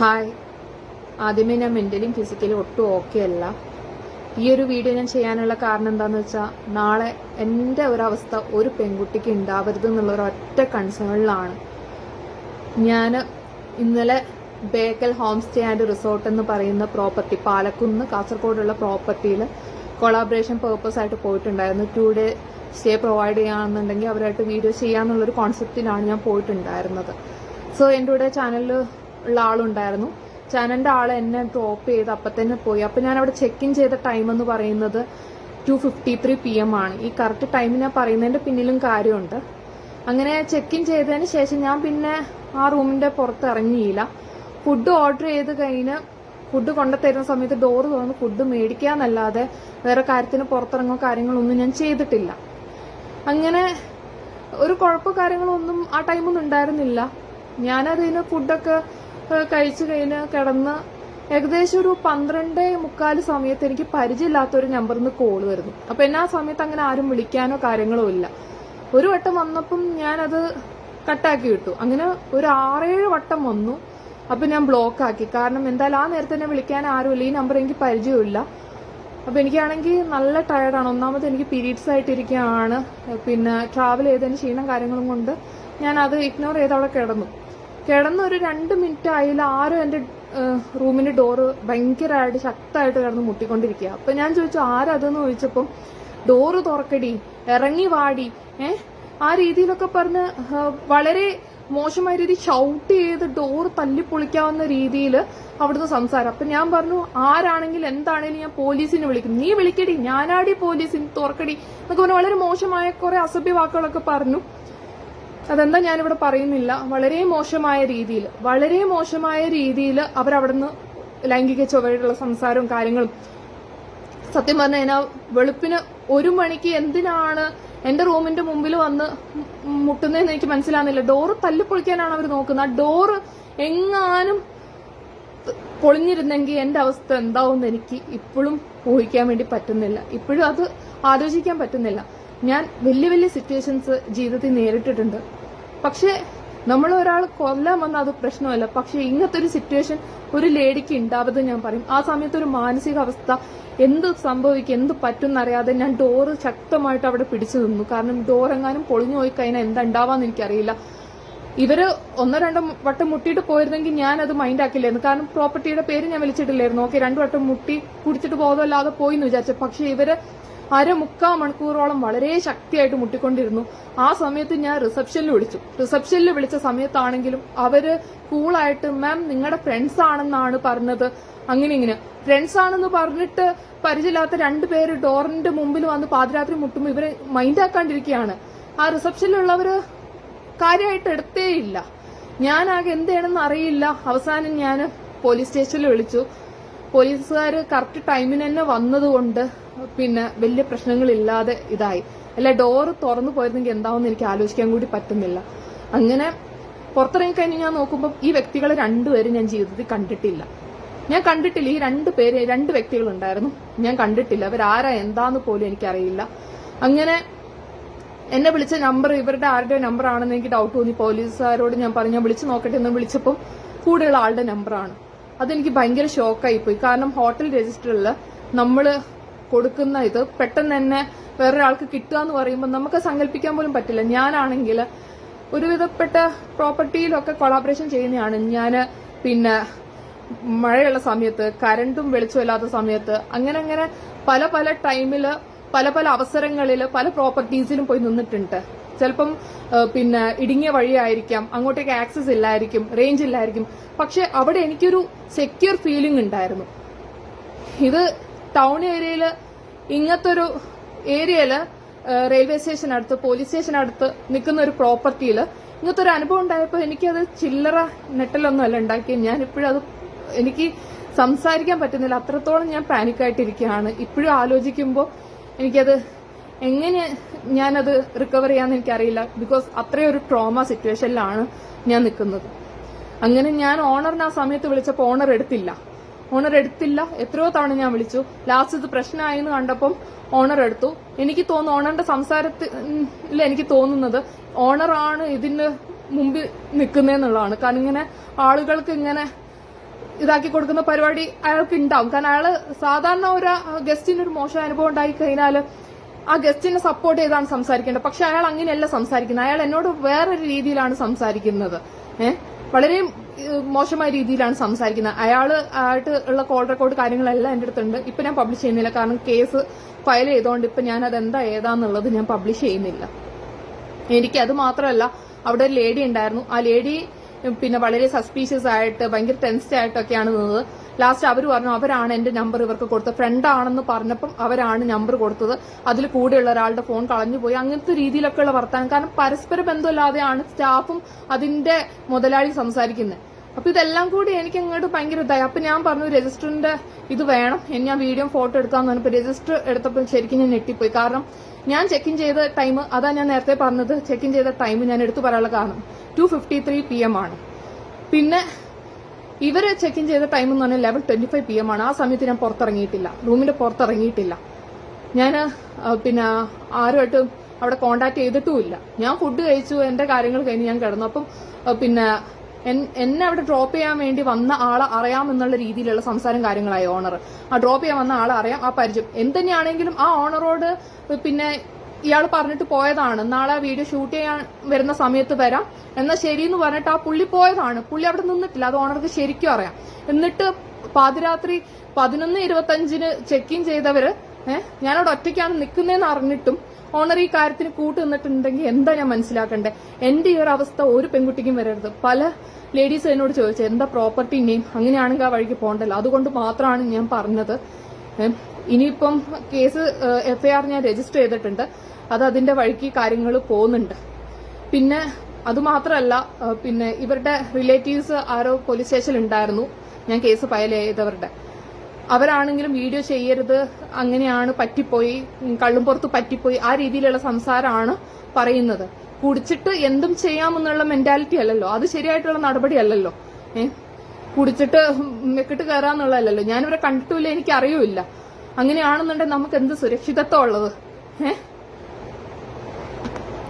Hi. ആദ്യമേ ഞാൻ മെന്റലിയും ഫിസിക്കലും ഒട്ടും ഓക്കെ അല്ല. ഈ ഒരു വീഡിയോ ഞാൻ ചെയ്യാനുള്ള കാരണം എന്താന്ന് വെച്ചാൽ നാളെ എന്റെ ഒരവസ്ഥ ഒരു പെൺകുട്ടിക്ക് ഉണ്ടാവരുത് എന്നുള്ള ഒരു ഒറ്റ കൺസേണിലാണ് ഞാൻ ഇന്നലെ Bekal home stay and resort എന്ന് പറയുന്ന പ്രോപ്പർട്ടി പാലക്കുന്ന് കാസർഗോഡുള്ള പ്രോപ്പർട്ടിയിൽ കൊളാബറേഷൻ പേർപ്പസ് ആയിട്ട് പോയിട്ടുണ്ടായിരുന്നു. ടു ഡേ സ്റ്റേ പ്രൊവൈഡ് ചെയ്യാമെന്നുണ്ടെങ്കിൽ അവരായിട്ട് വീഡിയോ ചെയ്യാമെന്നുള്ളൊരു കോൺസെപ്റ്റിലാണ് ഞാൻ പോയിട്ടുണ്ടായിരുന്നത്. സോ എന്റെ കൂടെ ചാനലിൽ ഉള്ള ആളുണ്ടായിരുന്നു. ചാനലിന്റെ ആൾ എന്നെ ഡ്രോപ്പ് ചെയ്ത് അപ്പം തന്നെ പോയി. അപ്പം ഞാൻ അവിടെ ചെക്ക് ഇൻ ചെയ്ത ടൈം എന്ന് പറയുന്നത് two fifty three P M ആണ്. ഈ കറക്റ്റ് ടൈം ഞാൻ പറയുന്നതിന്റെ പിന്നിലും കാര്യമുണ്ട്. അങ്ങനെ ചെക്ക് ഇൻ ചെയ്തതിന് ശേഷം ഞാൻ പിന്നെ ആ റൂമിന്റെ പുറത്ത് ഇറങ്ങിയില്ല. ഫുഡ് ഓർഡർ ചെയ്ത് കഴിഞ്ഞ് ഫുഡ് കൊണ്ടുതരുന്ന സമയത്ത് ഡോറ് തുറന്ന് ഫുഡ് മേടിക്കാന്നല്ലാതെ വേറെ കാര്യത്തിന് പുറത്തിറങ്ങോ കാര്യങ്ങളൊന്നും ഞാൻ ചെയ്തിട്ടില്ല. അങ്ങനെ ഒരു കുഴപ്പ കാര്യങ്ങളൊന്നും ആ ടൈമൊന്നും ഉണ്ടായിരുന്നില്ല. ഞാനതിന് ഫുഡൊക്കെ കഴിച്ചു കഴിഞ്ഞ് കിടന്ന് ഏകദേശം ഒരു പന്ത്രണ്ട് മുക്കാൽ സമയത്ത് എനിക്ക് പരിചയമില്ലാത്ത ഒരു നമ്പറിൽ നിന്ന് കോൾ വരുന്നു. അപ്പൊ എന്നെ സമയത്ത് അങ്ങനെ ആരും വിളിക്കാനോ കാര്യങ്ങളോ ഇല്ല. ഒരു വട്ടം വന്നപ്പം ഞാനത് കട്ടാക്കി വിട്ടു. അങ്ങനെ ഒരു ആറേഴ് വട്ടം വന്നു. അപ്പൊ ഞാൻ ബ്ലോക്ക് ആക്കി. കാരണം എന്തായാലും ആ നേരത്തെ തന്നെ വിളിക്കാൻ ആരുമില്ല ഈ നമ്പർ എനിക്ക് പരിചയമില്ല അപ്പൊ എനിക്കാണെങ്കിൽ നല്ല ടയർഡാണ് ഒന്നാമത് എനിക്ക് പീരീഡ്സ് ആയിട്ടിരിക്കുകയാണ്. പിന്നെ ട്രാവൽ ചെയ്തതിന് ക്ഷീണം കാര്യങ്ങളും കൊണ്ട് ഞാൻ അത് ഇഗ്നോർ ചെയ്ത് അവിടെ കിടന്നു. കിടന്ന് ഒരു രണ്ട് മിനിറ്റ് ആയില്ല ആരും എന്റെ റൂമിന്റെ ഡോറ് ഭയങ്കരമായിട്ട് ശക്തമായിട്ട് കിടന്ന് മുട്ടിക്കൊണ്ടിരിക്കുക അപ്പൊ ഞാൻ ചോദിച്ചു ആരതെന്ന് ചോദിച്ചപ്പം ഡോറ് തുറക്കടി ഇറങ്ങി വാടി. ഏ? ആ രീതിയിലൊക്കെ പറഞ്ഞ് വളരെ മോശമായ രീതി ഷൗട്ട് ചെയ്ത് ഡോറ് തല്ലിപ്പൊളിക്കാവുന്ന രീതിയിൽ അവിടുന്ന് സംസാരം. അപ്പൊ ഞാൻ പറഞ്ഞു ആരാണെങ്കിൽ എന്താണെങ്കിലും ഞാൻ പോലീസിനെ വിളിക്കും. നീ വിളിക്കടി ഞാനാടി പോലീസിന് തുറക്കടി എന്നൊക്കെ പറഞ്ഞു വളരെ മോശമായ കുറെ അസഭ്യ വാക്കുകളൊക്കെ പറഞ്ഞു. അതെന്താ ഞാനിവിടെ പറയുന്നില്ല. വളരെ മോശമായ രീതിയിൽ വളരെ മോശമായ രീതിയിൽ അവരവിടുന്ന് ലൈംഗിക ചൊവ്വയുള്ള സംസാരവും കാര്യങ്ങളും. സത്യം പറഞ്ഞു കഴിഞ്ഞാൽ വെളുപ്പിന് ഒരു മണിക്ക് എന്തിനാണ് എന്റെ റൂമിന്റെ മുമ്പിൽ വന്ന് മുട്ടുന്നതെന്ന് എനിക്ക് മനസ്സിലാകുന്നില്ല ഡോറ് തല്ലിപ്പൊളിക്കാനാണ് അവർ നോക്കുന്നത്. ആ ഡോറ് എങ്ങാനും പൊളിഞ്ഞിരുന്നെങ്കിൽ എന്റെ അവസ്ഥ എന്താവും എന്ന് എനിക്ക് ഇപ്പോഴും ഊഹിക്കാൻ വേണ്ടി പറ്റുന്നില്ല. ഇപ്പോഴും അത് ആലോചിക്കാൻ പറ്റുന്നില്ല. ഞാൻ വലിയ വലിയ സിറ്റുവേഷൻസ് ജീവിതത്തിൽ നേരിട്ടിട്ടുണ്ട്. പക്ഷെ നമ്മൾ ഒരാൾ കൊല്ലാൻ വന്ന അത് പ്രശ്നമല്ല. പക്ഷെ ഇങ്ങനത്തെ ഒരു സിറ്റുവേഷൻ ഒരു ലേഡിക്ക് ഉണ്ടാവത് ഞാൻ പറയും. ആ സമയത്ത് ഒരു മാനസികാവസ്ഥ എന്ത് സംഭവിക്കും എന്ത് പറ്റും എന്നറിയാതെ ഞാൻ ഡോറ് ശക്തമായിട്ട് അവിടെ പിടിച്ചു നിന്നു. കാരണം ഡോർ എങ്ങാനും പൊളിഞ്ഞു പോയി കഴിഞ്ഞാൽ എന്താ ഉണ്ടാവാന്ന് എനിക്കറിയില്ല. ഇവർ ഒന്നോ രണ്ടോ വട്ടം മുട്ടിയിട്ട് പോയിരുന്നെങ്കിൽ ഞാൻ അത് മൈൻഡ് ആക്കില്ലായിരുന്നു. കാരണം പ്രോപ്പർട്ടിയുടെ പേര് ഞാൻ വിളിച്ചിട്ടില്ലായിരുന്നു. ഓക്കെ രണ്ടു വട്ടം മുട്ടി കുടിച്ചിട്ട് ബോധമല്ലാതെ പോയി എന്ന് വിചാരിച്ചു. പക്ഷെ ഇവർ അര മുക്കാൽ മണിക്കൂറോളം വളരെ ശക്തിയായിട്ട് മുട്ടിക്കൊണ്ടിരുന്നു. ആ സമയത്ത് ഞാൻ റിസപ്ഷനിൽ വിളിച്ചു. റിസപ്ഷനിൽ വിളിച്ച സമയത്താണെങ്കിലും അവർ കൂളായിട്ട് മാം നിങ്ങളുടെ ഫ്രണ്ട്സ് ആണെന്നാണ് പറഞ്ഞത്. അങ്ങനെ ഇങ്ങനെ. ഫ്രണ്ട്സ് ആണെന്ന് പറഞ്ഞിട്ട് പരിചയമില്ലാത്ത രണ്ടുപേര് ഡോറിന്റെ മുമ്പിൽ വന്ന് പാതിരാത്രി മുട്ടുമ്പോൾ ഇവരെ മൈൻഡ് ആക്കാണ്ടിരിക്കുകയാണ്. ആ റിസപ്ഷനിലുള്ളവര് കാര്യമായിട്ട് എടുത്തേയില്ല. ഞാനാകെ എന്ത് അറിയില്ല. അവസാനം ഞാൻ പോലീസ് സ്റ്റേഷനിൽ വിളിച്ചു. പോലീസുകാർ കറക്റ്റ് ടൈമിന് തന്നെ വന്നതുകൊണ്ട് പിന്നെ വലിയ പ്രശ്നങ്ങളില്ലാതെ ഇതായി. അല്ല ഡോറ് തുറന്നു പോയിരുന്നെങ്കിൽ എന്താവെന്ന് എനിക്ക് ആലോചിക്കാൻ കൂടി പറ്റുന്നില്ല. അങ്ങനെ പുറത്തിറങ്ങി കഴിഞ്ഞ് ഞാൻ നോക്കുമ്പോൾ ഈ വ്യക്തികളെ രണ്ടുപേരും ഞാൻ ജീവിതത്തിൽ കണ്ടിട്ടില്ല. ഞാൻ കണ്ടിട്ടില്ല. ഈ രണ്ട് പേര് രണ്ട് വ്യക്തികളുണ്ടായിരുന്നു. ഞാൻ കണ്ടിട്ടില്ല. അവരാരാ എന്താന്ന് പോലും എനിക്കറിയില്ല. അങ്ങനെ എന്നെ വിളിച്ച നമ്പർ ഇവരുടെ ആരുടെ നമ്പർ ആണെന്ന് എനിക്ക് ഡൗട്ട് തോന്നി. പോലീസുകാരോട് ഞാൻ പറഞ്ഞു ഞാൻ വിളിച്ചു നോക്കട്ടെ എന്ന് വിളിച്ചപ്പം കൂടെയുള്ള ആളുടെ നമ്പറാണ് അതെനിക്ക് ഭയങ്കര ഷോക്കായി പോയി കാരണം ഹോട്ടൽ രജിസ്റ്ററിൽ നമ്മൾ കൊടുക്കുന്ന ഇത് പെട്ടെന്ന് തന്നെ വേറൊരാൾക്ക് കിട്ടുക എന്ന് പറയുമ്പോൾ നമുക്ക് സങ്കല്പിക്കാൻ പോലും പറ്റില്ല. ഞാനാണെങ്കിൽ ഒരുവിധപ്പെട്ട പ്രോപ്പർട്ടിയിലൊക്കെ കൊളാബറേഷൻ ചെയ്യുന്നതാണ് ഞാൻ പിന്നെ മഴയുള്ള സമയത്ത് കരണ്ടും വെളിച്ചമില്ലാത്ത സമയത്ത് അങ്ങനെ അങ്ങനെ പല പല ടൈമിൽ പല പല അവസരങ്ങളിൽ പല പ്രോപ്പർട്ടീസിലും പോയി നിന്നിട്ടുണ്ട്. ചിലപ്പം പിന്നെ ഇടുങ്ങിയ വഴിയായിരിക്കാം അങ്ങോട്ടേക്ക് ആക്സസ് ഇല്ലായിരിക്കും റേഞ്ച് ഇല്ലായിരിക്കും. പക്ഷെ അവിടെ എനിക്കൊരു സെക്യൂർ ഫീലിംഗ് ഉണ്ടായിരുന്നു. ഇത് ടൗൺ ഏരിയയിൽ ഇങ്ങനത്തെ ഒരു ഏരിയയിൽ റെയിൽവേ സ്റ്റേഷൻ അടുത്ത് പോലീസ് സ്റ്റേഷൻ അടുത്ത് നിൽക്കുന്ന ഒരു പ്രോപ്പർട്ടിയിൽ ഇങ്ങനത്തെ ഒരു അനുഭവം ഉണ്ടായപ്പോൾ എനിക്കത് ചില്ലറ നെട്ടലൊന്നും അല്ല ഉണ്ടാക്കിയത് ഞാൻ ഇപ്പോഴും എനിക്ക് സംസാരിക്കാൻ പറ്റുന്നില്ല. അത്രത്തോളം ഞാൻ പാനിക്കായിട്ടിരിക്കുകയാണ്. ഇപ്പോഴും ആലോചിക്കുമ്പോൾ എനിക്കത് എങ്ങനെ ഞാനത് റിക്കവർ ചെയ്യാമെന്ന് എനിക്കറിയില്ല. ബിക്കോസ് അത്രയും ഒരു ട്രോമ സിറ്റുവേഷനിലാണ് ഞാൻ നിൽക്കുന്നത്. അങ്ങനെ ഞാൻ ഓണറിന് ആ സമയത്ത് വിളിച്ചപ്പോൾ ഓണർ എടുത്തില്ല. ഓണർ എടുത്തില്ല. എത്രയോ തവണ ഞാൻ വിളിച്ചു. ലാസ്റ്റ് ഇത് പ്രശ്നമായി എന്ന് കണ്ടപ്പം ഓണർ എടുത്തു. എനിക്ക് തോന്നുന്നു ഓണറിന്റെ സംസാരത്തിൽ എനിക്ക് തോന്നുന്നത് ഓണറാണ് ഇതിന് മുമ്പിൽ നിൽക്കുന്നതെന്നുള്ളതാണ് കാരണം ഇങ്ങനെ ആളുകൾക്ക് ഇങ്ങനെ ഇതാക്കി കൊടുക്കുന്ന പരിപാടി അയാൾക്ക് ഉണ്ടാവും കാരണം അയാൾ സാധാരണ ഒരു ഗസ്റ്റിന് ഒരു മോശം അനുഭവം ഉണ്ടായി കഴിഞ്ഞാൽ ആ ഗസ്റ്റിനെ സപ്പോർട്ട് ചെയ്താണ് സംസാരിക്കേണ്ടത്. പക്ഷെ അയാൾ അങ്ങനെയല്ല സംസാരിക്കുന്നത്. അയാൾ എന്നോട് വേറൊരു രീതിയിലാണ് സംസാരിക്കുന്നത്. ഏഹ് വളരെ മോശമായ രീതിയിലാണ് സംസാരിക്കുന്നത്. അയാൾ ആയിട്ട് ഉള്ള കോൾ റെക്കോർഡ് കാര്യങ്ങളെല്ലാം എന്റെ അടുത്തുണ്ട്. ഇപ്പൊ ഞാൻ പബ്ലിഷ് ചെയ്യുന്നില്ല. കാരണം കേസ് ഫയൽ ചെയ്തുകൊണ്ട് ഇപ്പൊ ഞാൻ അത് എന്താ ഏതാന്നുള്ളത് ഞാൻ പബ്ലിഷ് ചെയ്യുന്നില്ല. എനിക്ക് അത് മാത്രമല്ല അവിടെ ഒരു ലേഡി ഉണ്ടായിരുന്നു. ആ ലേഡി പിന്നെ വളരെ സസ്പീഷ്യസ് ആയിട്ട് ഭയങ്കര ടെൻസ്ഡ് ആയിട്ടൊക്കെയാണ് നിന്നത്. ലാസ്റ്റ് അവർ പറഞ്ഞു അവരാണ് എന്റെ നമ്പർ ഇവർക്ക് കൊടുത്തത്. ഫ്രണ്ട് ആണെന്ന് പറഞ്ഞപ്പം അവരാണ് നമ്പർ കൊടുത്തത്. അതിൽ കൂടെയുള്ള ഒരാളുടെ ഫോൺ കളഞ്ഞുപോയി. അങ്ങനത്തെ രീതിയിലൊക്കെയുള്ള വർത്തമാനം കാരണം പരസ്പര ബന്ധമില്ലാതെയാണ് സ്റ്റാഫും അതിന്റെ മുതലാളി സംസാരിക്കുന്നത്. അപ്പൊ ഇതെല്ലാം കൂടി എനിക്ക് അങ്ങോട്ട് ഭയങ്കര ഇതായി. അപ്പൊ ഞാൻ പറഞ്ഞു രജിസ്റ്ററിന്റെ ഇത് വേണം. ഞാൻ വീഡിയോ ഫോട്ടോ എടുക്കാന്ന് പറഞ്ഞപ്പോൾ രജിസ്റ്റർ എടുത്തപ്പോൾ ശരിക്കും ഞാൻ ഞെട്ടിപ്പോയി. കാരണം ഞാൻ ചെക്ക് ഇൻ ചെയ്ത ടൈം അതാ ഞാൻ നേരത്തെ പറഞ്ഞത് ചെക്ക് ഇൻ ചെയ്ത ടൈം ഞാൻ എടുത്തു പറയാനുള്ള കാരണം two fifty three P M ആണ്. പിന്നെ ഇവർ ചെക്ക് ഇൻ ചെയ്ത ടൈം എന്ന് പറഞ്ഞാൽ eleven twenty five P M ആണ്. ആ സമയത്ത് ഞാൻ പുറത്തിറങ്ങിയിട്ടില്ല. റൂമിന്റെ പുറത്തിറങ്ങിയിട്ടില്ല. ഞാൻ പിന്നെ ആരുമായിട്ടും അവിടെ കോണ്ടാക്ട് ചെയ്തിട്ടുമില്ല. ഞാൻ ഫുഡ് കഴിച്ചു എന്റെ കാര്യങ്ങൾ കഴിഞ്ഞ് ഞാൻ കിടന്നു. അപ്പം പിന്നെ എന്നെ അവിടെ ഡ്രോപ്പ് ചെയ്യാൻ വേണ്ടി വന്ന ആളെ അറിയാം എന്നുള്ള രീതിയിലുള്ള സംസാരം കാര്യങ്ങളായി ഓണർ ആ ഡ്രോപ്പ് ചെയ്യാൻ വന്ന ആളെ അറിയാം ആ പരിചയം. എന്തുതന്നെയാണെങ്കിലും ആ ഓണറോട് പിന്നെ ഇയാൾ പറഞ്ഞിട്ട് പോയതാണ്. നാളെ വീഡിയോ ഷൂട്ട് ചെയ്യാൻ വരുന്ന സമയത്ത് വരാം. എന്നാൽ ശരി എന്ന് പറഞ്ഞിട്ട് ആ പുള്ളി പോയതാണ്. പുള്ളി അവിടെ നിന്നിട്ടില്ല. അത് ഓണർക്ക് ശരിക്കും അറിയാം. എന്നിട്ട് പാതിരാത്രി പതിനൊന്ന് ഇരുപത്തഞ്ചിന് ചെക്ക് ഇൻ ചെയ്തവര് ഏഹ് ഞാനവിടെ ഒറ്റയ്ക്കാണ് നിൽക്കുന്നതെന്ന് അറിഞ്ഞിട്ടും ഓണർ ഈ കാര്യത്തിന് കൂട്ടുനിന്നിട്ടുണ്ടെങ്കിൽ എന്താ ഞാൻ മനസ്സിലാക്കണ്ടേ? എന്റെ ഈ ഒരു അവസ്ഥ ഒരു പെൺകുട്ടിക്കും വരരുത്. പല ലേഡീസ് എന്നോട് ചോദിച്ചു എന്താ പ്രോപ്പർട്ടി നെയിം അങ്ങനെയാണെങ്കിൽ ആ വഴിക്ക് പോകണ്ടല്ലോ. അതുകൊണ്ട് മാത്രമാണ് ഞാൻ പറഞ്ഞത്. ഇനിയിപ്പം കേസ് എഫ്ഐആർ ഞാൻ രജിസ്റ്റർ ചെയ്തിട്ടുണ്ട്. അത് അതിന്റെ വഴിക്ക് കാര്യങ്ങൾ പോകുന്നുണ്ട്. പിന്നെ അതുമാത്രമല്ല പിന്നെ ഇവരുടെ റിലേറ്റീവ്സ് ആരോ പോലീസ് സ്റ്റേഷനിൽ ഉണ്ടായിരുന്നു. ഞാൻ കേസ് ഫയൽ ചെയ്തവരുടെ. അവരാണെങ്കിലും വീഡിയോ ചെയ്യരുത് അങ്ങനെയാണ് പറ്റിപ്പോയി കള്ളുംപുറത്ത് കള്ളും പുറത്ത് പറ്റിപ്പോയി ആ രീതിയിലുള്ള സംസാരമാണ് പറയുന്നത്. കുടിച്ചിട്ട് എന്തും ചെയ്യാമെന്നുള്ള മെന്റാലിറ്റി അല്ലല്ലോ അത് ശരിയായിട്ടുള്ള നടപടി അല്ലല്ലോ. ഏ? കുടിച്ചിട്ട് മെക്കിട്ട് കയറാന്നുള്ളതല്ലല്ലോ ഞാനിവരെ കണ്ടിട്ടില്ല എനിക്ക് അറിയില്ല അങ്ങനെയാണെന്നുണ്ടെങ്കിൽ നമുക്ക് എന്ത് സുരക്ഷിതത്വം ഉള്ളത്? ഏഹ്